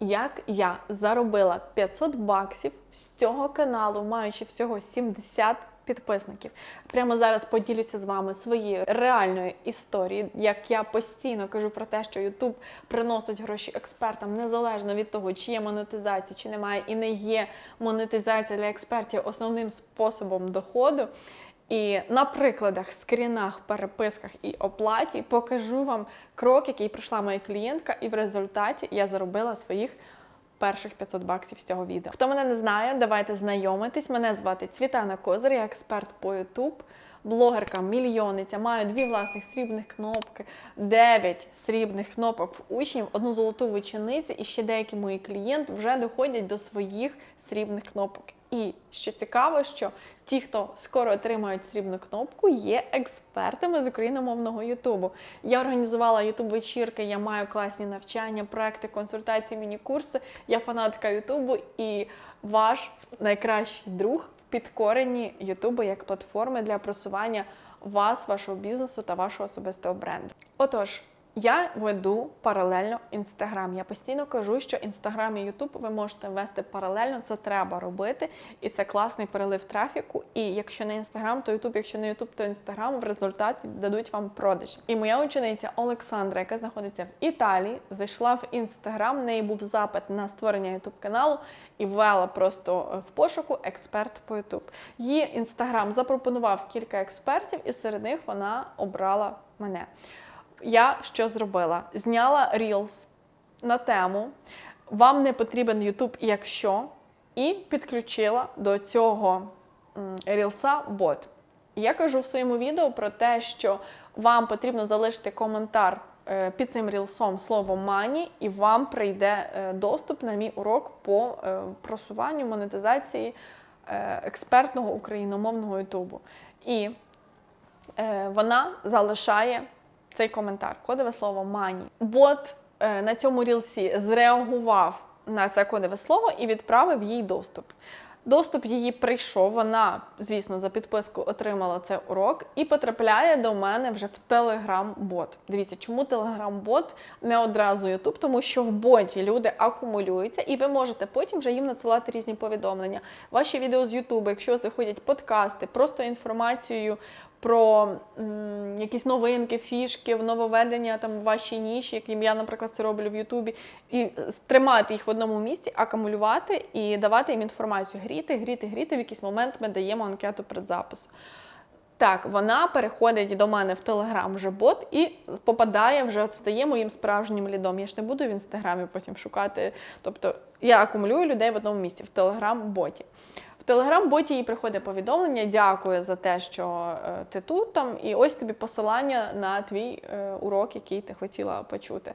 як я заробила 500 баксів з цього каналу, маючи всього 70 підписників. Прямо зараз поділюся з вами своєю реальною історією, як я постійно кажу про те, що YouTube приносить гроші експертам незалежно від того, чи є монетизація, чи немає, і не є монетизація для експертів основним способом доходу. І на прикладах, скрінах, переписках і оплаті покажу вам крок, який пройшла моя клієнтка, і в результаті я заробила своїх перших 500 баксів з цього відео. Хто мене не знає, давайте знайомитись. Мене звати Цвітана Козир, я експерт по YouTube. Блогерка, мільйонниця, маю дві власних срібних кнопки, дев'ять срібних кнопок в учнів, одну золоту в учениці, і ще деякі мої клієнти вже доходять до своїх срібних кнопок. І що цікаво, що ті, хто скоро отримають срібну кнопку, є експертами з україномовного Ютубу. Я організувала Ютуб вечірки, я маю класні навчання, проекти, консультації, міні-курси. Я фанатка Ютубу і ваш найкращий друг в підкоренні Ютубу як платформи для просування вас, вашого бізнесу та вашого особистого бренду. Отож. Я веду паралельно інстаграм. Я постійно кажу, що інстаграм і Ютуб ви можете вести паралельно, це треба робити, і це класний перелив трафіку. І якщо не інстаграм, то Ютуб, якщо не Ютуб, то інстаграм в результаті дадуть вам продаж. І моя учениця Олександра, яка знаходиться в Італії, зайшла в інстаграм. Неї був запит на створення Ютуб каналу і ввела просто в пошуку експерт по Ютуб. Її інстаграм запропонував кілька експертів, і серед них вона обрала мене я що зробила? Зняла Reels на тему Вам не потрібен YouTube, якщо, і підключила до цього рілса бот. Я кажу в своєму відео про те, що вам потрібно залишити коментар е, під цим рілсом слово мані, і вам прийде е, доступ на мій урок по е, просуванню монетизації експертного україномовного Ютубу. І вона залишає цей коментар, кодове слово мані. Бот е, на цьому рілсі зреагував на це кодове слово і відправив їй доступ. Доступ її прийшов, вона, звісно, за підписку отримала цей урок і потрапляє до мене вже в Telegram-бот. Дивіться, чому Telegram-бот не одразу YouTube? Тому що в боті люди акумулюються, і ви можете потім вже їм надсилати різні повідомлення. Ваші відео з YouTube, якщо виходять подкасти, просто інформацією про м, якісь новинки, фішки, нововведення там в вашій ніші, яким я, наприклад, це роблю в Ютубі, і тримати їх в одному місці, акумулювати і давати їм інформацію. Гріти, гріти, гріти. В якийсь момент ми даємо анкету предзапису. Так, вона переходить до мене в Телеграм вже бот і попадає, вже от стає моїм справжнім лідом. Я ж не буду в інстаграмі потім шукати. Тобто я акумулюю людей в одному місці в Телеграм-боті. Телеграм-боті їй приходить повідомлення, дякую за те, що е, ти тут там, і ось тобі посилання на твій е, урок, який ти хотіла почути.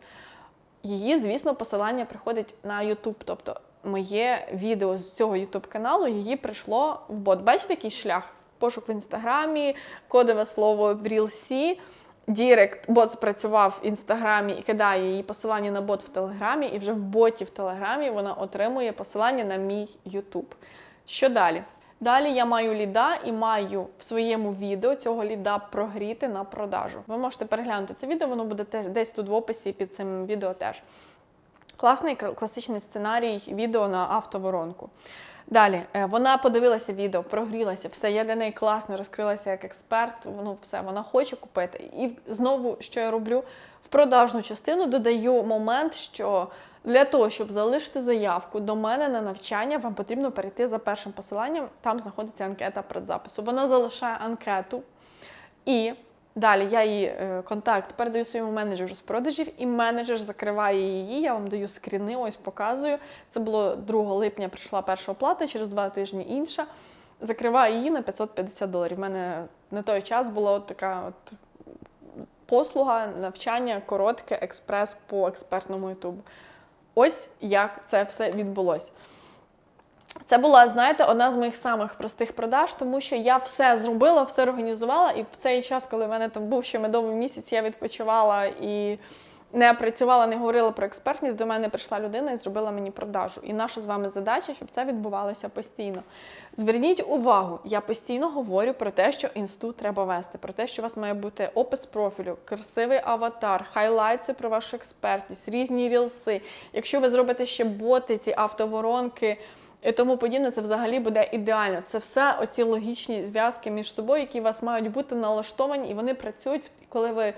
Її, звісно, посилання приходить на YouTube. Тобто моє відео з цього YouTube каналу її прийшло в бот. Бачите, який шлях? Пошук в інстаграмі, кодове слово в Рілсі. Дірект бот спрацював в інстаграмі і кидає її посилання на бот в Телеграмі, і вже в боті в Телеграмі вона отримує посилання на мій YouTube. Що далі? Далі я маю ліда і маю в своєму відео цього ліда прогріти на продажу. Ви можете переглянути це відео, воно буде теж десь тут в описі під цим відео теж. Класний класичний сценарій відео на автоворонку. Далі, е, вона подивилася відео, прогрілася, все, я для неї класно розкрилася як експерт, воно все, вона хоче купити. І знову, що я роблю, в продажну частину додаю момент, що для того, щоб залишити заявку до мене на навчання, вам потрібно перейти за першим посиланням, там знаходиться анкета предзапису. Вона залишає анкету і. Далі я її е, контакт передаю своєму менеджеру з продажів, і менеджер закриває її. Я вам даю скріни, ось показую. Це було 2 липня. Прийшла перша оплата, через два тижні інша. Закриваю її на 550 доларів. У мене на той час була от така от послуга, навчання коротке, експрес по експертному ютубу. Ось як це все відбулося. Це була, знаєте, одна з моїх самих простих продаж, тому що я все зробила, все організувала, і в цей час, коли в мене там був ще медовий місяць, я відпочивала і не працювала, не говорила про експертність, до мене прийшла людина і зробила мені продажу. І наша з вами задача, щоб це відбувалося постійно. Зверніть увагу, я постійно говорю про те, що інсту треба вести, про те, що у вас має бути опис профілю, красивий аватар, хайлайти про вашу експертність, різні рілси. Якщо ви зробите ще боти, ці автоворонки. І тому подібне, це взагалі буде ідеально. Це все оці логічні зв'язки між собою, які у вас мають бути налаштовані, і вони працюють, коли ви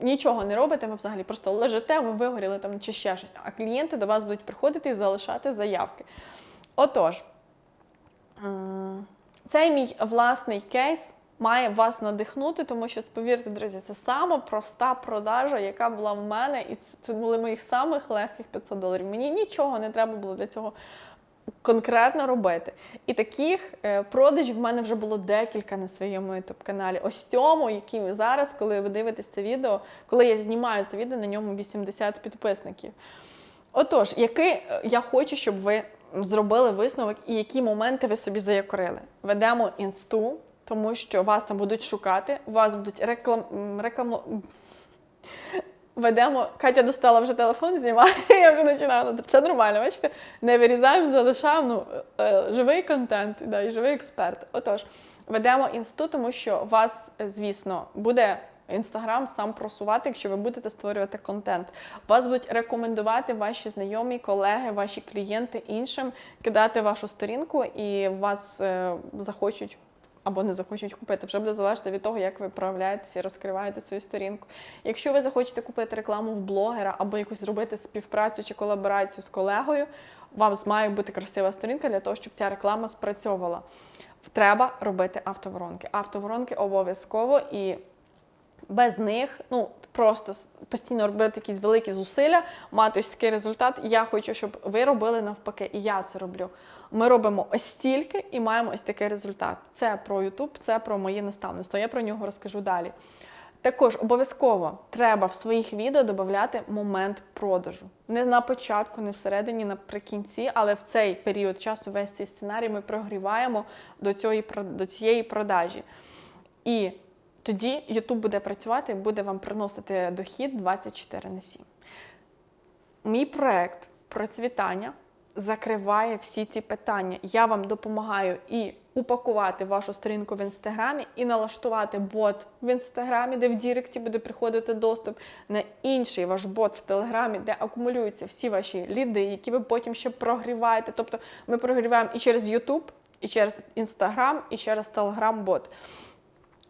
нічого не робите, ви взагалі просто лежите, ви вигоріли там чи ще щось. А клієнти до вас будуть приходити і залишати заявки. Отож, цей мій власний кейс має вас надихнути, тому що, повірте, друзі, це сама проста продажа, яка була в мене, і це- були моїх самих легких 500 доларів. Мені нічого не треба було для цього конкретно робити. І таких е, продажів в мене вже було декілька на своєму youtube каналі. Ось цьому, який зараз, коли ви дивитесь це відео, коли я знімаю це відео, на ньому 80 підписників. Отож, який е, я хочу, щоб ви зробили висновок і які моменти ви собі заякорили. Ведемо інсту, тому що вас там будуть шукати, вас будуть реклам... м, рекламу... Ведемо, Катя достала вже телефон, знімає, я вже починаю. Ну, Це нормально, бачите? Не вирізаємо, залишаємо ну, е, живий контент, да, і живий експерт. Отож, ведемо інсту, тому що вас, е, звісно, буде інстаграм сам просувати, якщо ви будете створювати контент. Вас будуть рекомендувати ваші знайомі, колеги, ваші клієнти іншим, кидати вашу сторінку, і вас е, захочуть або не захочуть купити. Вже буде залежати від того, як ви проявляєтеся і розкриваєте свою сторінку. Якщо ви захочете купити рекламу в блогера або якусь зробити співпрацю чи колаборацію з колегою, вам має бути красива сторінка для того, щоб ця реклама спрацьовувала. Треба робити автоворонки. Автоворонки обов'язково і без них, ну просто постійно робити якісь великі зусилля, мати ось такий результат. Я хочу, щоб ви робили навпаки, і я це роблю. Ми робимо ось стільки і маємо ось такий результат. Це про YouTube, це про моє наставництво. Я про нього розкажу далі. Також обов'язково треба в своїх відео додати момент продажу. Не на початку, не всередині, наприкінці, але в цей період часу весь цей сценарій ми прогріваємо до, цієї, до цієї продажі. І тоді YouTube буде працювати, буде вам приносити дохід 24 на 7. Мій проект процвітання закриває всі ці питання. Я вам допомагаю і упакувати вашу сторінку в інстаграмі, і налаштувати бот в інстаграмі, де в Діректі буде приходити доступ на інший ваш бот в Телеграмі, де акумулюються всі ваші ліди, які ви потім ще прогріваєте. Тобто ми прогріваємо і через YouTube, і через Інстаграм, і через Телеграм-бот.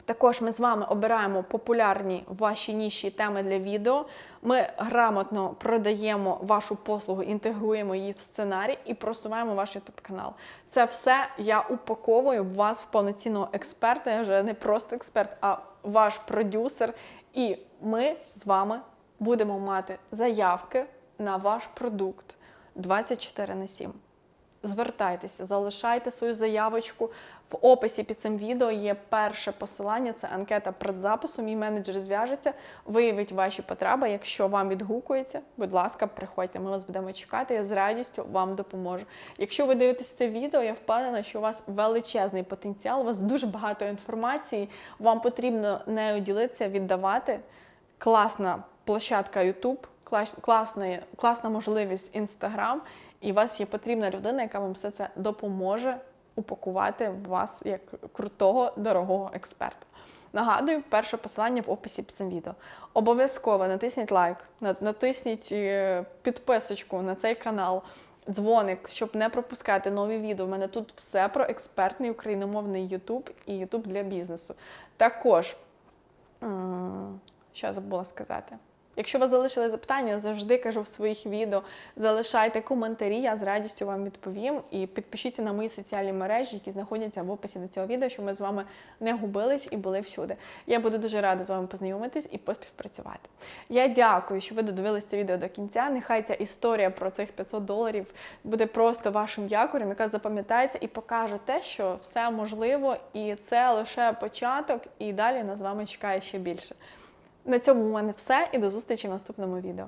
Також ми з вами обираємо популярні в вашій ніші теми для відео. Ми грамотно продаємо вашу послугу, інтегруємо її в сценарій і просуваємо ваш YouTube канал. Це все я упаковую вас в повноцінного експерта. Я вже не просто експерт, а ваш продюсер. І ми з вами будемо мати заявки на ваш продукт 24 на 7 звертайтеся, залишайте свою заявочку. В описі під цим відео є перше посилання, це анкета предзапису. Мій менеджер зв'яжеться, виявить ваші потреби. Якщо вам відгукується, будь ласка, приходьте. Ми вас будемо чекати. Я з радістю вам допоможу. Якщо ви дивитесь це відео, я впевнена, що у вас величезний потенціал, у вас дуже багато інформації. Вам потрібно нею ділитися, віддавати. Класна площадка YouTube, класна, класна можливість Instagram, і у вас є потрібна людина, яка вам все це допоможе упакувати вас як крутого, дорогого експерта. Нагадую, перше посилання в описі під цим відео. Обов'язково натисніть лайк, натисніть е, підписочку на цей канал, дзвоник, щоб не пропускати нові відео. У мене тут все про експертний україномовний YouTube і YouTube для бізнесу. Також Що я забула сказати? Якщо ви залишили запитання, завжди кажу в своїх відео, залишайте коментарі, я з радістю вам відповім. І підпишіться на мої соціальні мережі, які знаходяться в описі до цього відео, щоб ми з вами не губились і були всюди. Я буду дуже рада з вами познайомитись і поспівпрацювати. Я дякую, що ви додивились це відео до кінця. Нехай ця історія про цих 500 доларів буде просто вашим якорем, яка запам'ятається і покаже те, що все можливо, і це лише початок, і далі нас з вами чекає ще більше. На цьому у мене все і до зустрічі в наступному відео.